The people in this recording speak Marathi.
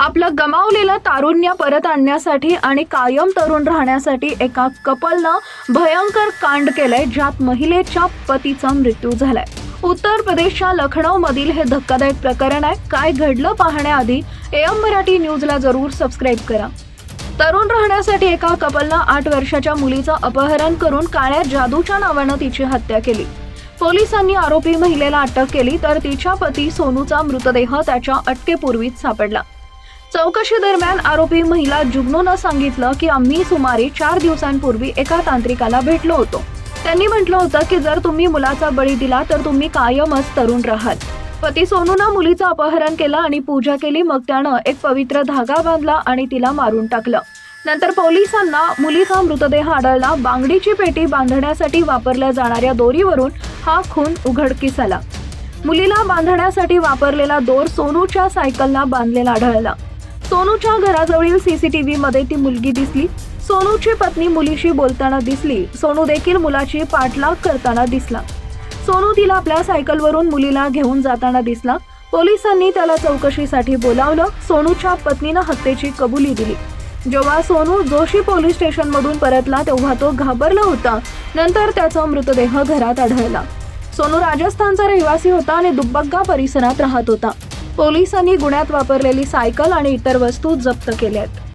आपलं गमावलेलं तारुण्य परत आणण्यासाठी आणि कायम तरुण राहण्यासाठी एका कपलनं भयंकर कांड केलंय ज्यात महिलेच्या पतीचा मृत्यू झालाय. उत्तर प्रदेशच्या लखनौ मधील हे धक्कादायक प्रकरण आहे. काय घडलं पाहण्याआधी एम मराठी न्यूजला जरूर सबस्क्राईब करा. तरुण राहण्यासाठी एका कपलनं आठ वर्षाच्या मुलीचं अपहरण करून काळ्या जादूच्या नावानं तिची हत्या केली. पोलिसांनी आरोपी महिलेला अटक केली तर तिच्या पती सोनूचा मृतदेह त्याच्या अटकेपूर्वीच सापडला. चौकशी दरम्यान आरोपी महिला जुग्नोनं सांगितलं की आम्ही सुमारे चार दिवसांपूर्वी एका तांत्रिकाला भेटलो होतो. त्यांनी म्हटलं होतं की जर तुम्ही मुलाचा बळी दिला तर तुम्ही कायमच तरुण राहाल. पती सोनूनं मुलीचं अपहरण केलं आणि पूजा केली मग त्यानं एक पवित्र धागा बांधला आणि तिला मारून टाकलं. नंतर पोलिसांना मुलीचा मृतदेह आढळला. बांगडीची पेटी बांधण्यासाठी वापरल्या जाणाऱ्या दोरीवरून हा खून उघडकीस आला. मुलीला बांधण्यासाठी वापरलेला दोर सोनूच्या सायकलला बांधलेला आढळला. सोनूच्या घराजवळील सीसीटीव्ही मध्ये ती मुलगी दिसली. सोनूची पत्नी मुलीशी बोलताना दिसली. सोनू देखील मुलाची पाठलाग करताना दिसला. सोनू तिला आपल्या सायकलवरून मुलीला घेऊन जाताना दिसला. पोलिसांनी त्याला चौकशीसाठी बोलावलं. सोनूच्या पत्नीनं हत्येची कबुली दिली. जेव्हा सोनू जोशी पोलीस स्टेशनमधून परतला तेव्हा तो घाबरला होता. नंतर त्याचा मृतदेह घरात आढळला. सोनू राजस्थानचा रहिवासी होता आणि दुब्बग्गा परिसरात राहत होता. पोलिसांनी गुन्ह्यात वापरलेली सायकल आणि इतर वस्तू जप्त केल्या आहेत